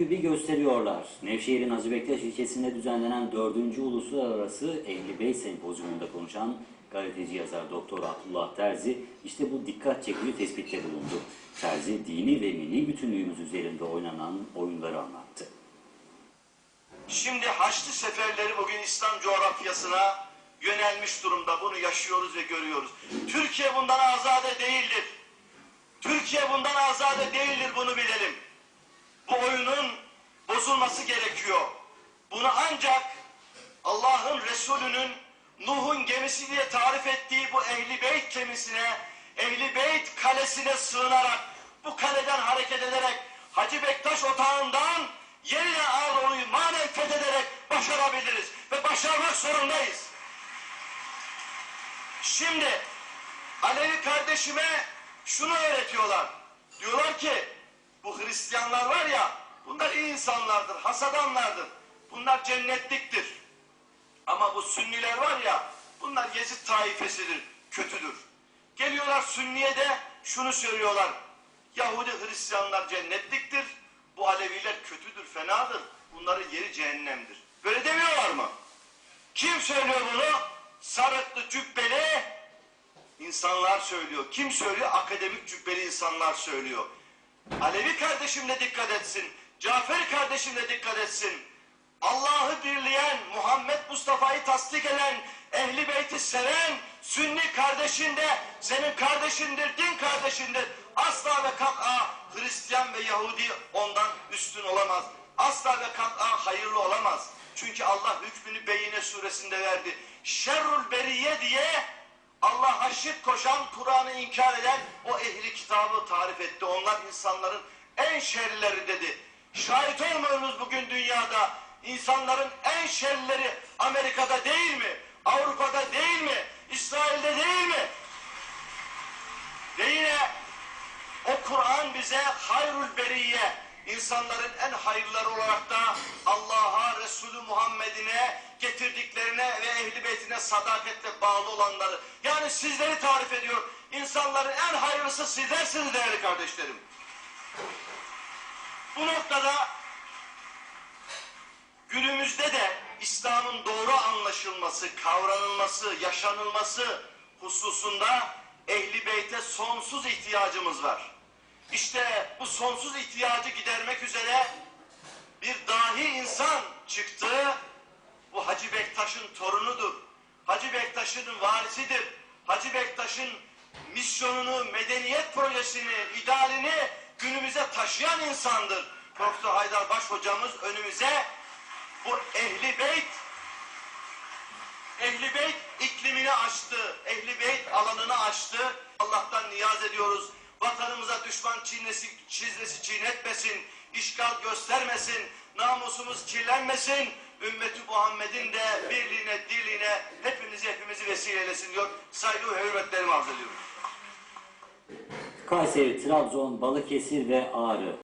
bir gösteriyorlar. Nevşehir'in Hacı Bektaş ilçesinde düzenlenen 4. Uluslararası Ehli Beyt Sempozyumunda konuşan gazeteci yazar Doktor Abdullah Terzi işte bu dikkat çekici tespitte bulundu. Terzi dini ve milli bütünlüğümüz üzerinde oynanan oyunları anlattı. Şimdi Haçlı seferleri bugün İslam coğrafyasına yönelmiş durumda. Bunu yaşıyoruz ve görüyoruz. Türkiye bundan azade değildir. Türkiye bundan azade değildir bunu bilelim. Bozulması gerekiyor. Bunu ancak Allah'ın Resulü'nün Nuh'un gemisi diye tarif ettiği bu Ehli Beyt gemisine, Ehli Beyt kalesine sığınarak, bu kaleden hareket ederek, Hacı Bektaş otağından yerine Ağrolu'yu manen fethederek başarabiliriz. Ve başarmak zorundayız. Şimdi Alevi kardeşime şunu öğretiyorlar. Diyorlar ki bu Hristiyanlar var ya bunlar iyi insanlardır, hasadanlardır. Bunlar cennetliktir. Ama bu Sünniler var ya bunlar Yezid taifesidir, kötüdür. Geliyorlar Sünniye de şunu söylüyorlar. Yahudi Hristiyanlar cennetliktir. Bu Aleviler kötüdür, fenadır. Bunların yeri cehennemdir. Böyle demiyorlar mı? Kim söylüyor bunu? Sarıklı cübbeli insanlar söylüyor. Kim söylüyor? Akademik cübbeli insanlar söylüyor. Alevi kardeşim de dikkat etsin. Cafer kardeşim de dikkat etsin. Allah'ı birleyen, Muhammed Mustafa'yı tasdik eden, Ehli Beyt'i seven, Sünni kardeşin de senin kardeşindir, din kardeşindir. Asla ve kat'a Hristiyan ve Yahudi ondan üstün olamaz. Asla ve kat'a hayırlı olamaz. Çünkü Allah hükmünü Beyine suresinde verdi. Şerrul beriye diye Allah'a şirk koşan, Kur'an'ı inkar eden o ehli kitabı tarif etti. Onlar insanların en şerlileri dedi. Şahit olmuyoruz bugün dünyada. İnsanların en şerlileri Amerika'da değil mi? Avrupa'da değil mi? İsrail'de değil mi? Ve yine o Kur'an bize hayrul beriye, insanların en hayırları olarak da Allah'a, Resulü Muhammed'ine getirdiklerine ve ehli beytine sadaketle bağlı olanları. Yani sizleri tarif ediyor. İnsanların en hayırlısı sizlersiniz değerli kardeşlerim. Bu noktada günümüzde de İslam'ın doğru anlaşılması, kavranılması, yaşanılması hususunda ehli beyte sonsuz ihtiyacımız var. İşte bu sonsuz ihtiyacı gidermek üzere bir dahi insan çıktı. Bu Hacı Bektaş'ın torunudur. Hacı Bektaş'ın varisidir. Hacı Bektaş'ın misyonunu, medeniyet projesini, idealini günümüze taşıyan insandır. Profesör Haydar Baş hocamız önümüze bu ehli beyt Ehli Beyt iklimini açtı. Ehli Beyt alanını açtı. Allah'tan niyaz ediyoruz. Vatanımıza düşman çiğnesi, çizmesi çiğnetmesin. işgal göstermesin. Namusumuz kirlenmesin. Ümmeti Muhammed'in de birliğine, dirliğine hepimizi hepimizi vesile eylesin diyor. Saygı ve hürmetlerimi arz ediyorum. Kayseri, Trabzon, Balıkesir ve Ağrı